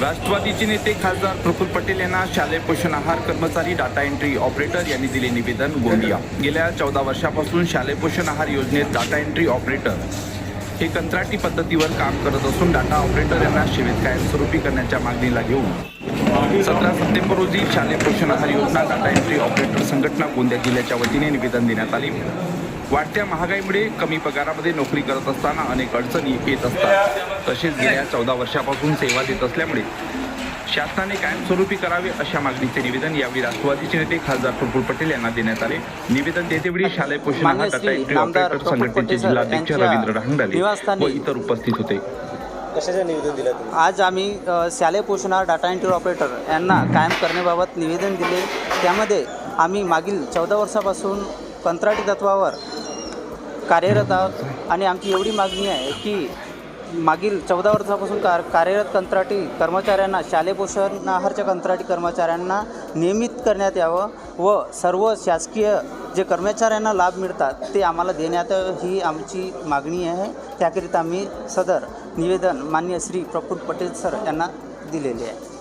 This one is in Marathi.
राष्ट्रवादीचे नेते खासदार प्रफुल्ल पटेल यांना शालेय पोषण आहार कर्मचारी डाटा एंट्री ऑपरेटर यांनी दिले निवेदन गोंदिया. गेल्या चौदा वर्षापासून शालेय पोषण आहार योजनेत डाटा एंट्री ऑपरेटर हे कंत्राटी पद्धतीवर काम करत असून डाटा ऑपरेटर यांना सेवेत कायमस्वरूपी करण्याच्या मागणीला घेऊन. सतरा सप्टेंबर रोजी शालेय पोषण आहार योजना डाटा एंट्री ऑपरेटर संघटना गोंदिया जिल्ह्याच्या वतीने निवेदन देण्यात आले. वाढत्या महागाईमुळे कमी पगारामध्ये नोकरी करत असताना अनेक अडचणी येत असतात. तसेच गेल्या चौदा वर्षापासून सेवा देत असल्यामुळे शासनाने कायमस्वरूपी करावे अशा मागणीचे निवेदन यावेळी राष्ट्रवादीचे नेते खासदार प्रफुल्ल पटेल यांना देण्यात आले. निवेदन देतेवेळी शालेय पोषण आहार संघटनेचे जिल्हाध्यक्ष रवींद्र निवासस्थानी व इतर उपस्थित होते. कशाचं निवेदन दिलं तुम्ही? आज आम्ही शालेय पोषणार डाटा एंट्री ऑपरेटर यांना कायम करण्याबाबत निवेदन दिले. त्यामध्ये आम्ही मागील चौदा वर्षापासून कंत्राटी तत्वावर कार्यरत आहोत आणि आमची एवढी मागणी आहे की मागील चौदा वर्षापासून कार कार्यरत कंत्राटी कर्मचाऱ्यांना शालेय पोषण आहारच्या कंत्राटी कर्मचाऱ्यांना नियमित करण्यात यावं व सर्व शासकीय जे कर्मचाऱ्यांना लाभ मिळतात ते आम्हाला देण्यात ही आमची मागणी आहे. त्याकरिता आम्ही सदर निवेदन मान्य श्री प्रफुल्ल पटेल सर यांना दिलेले आहे.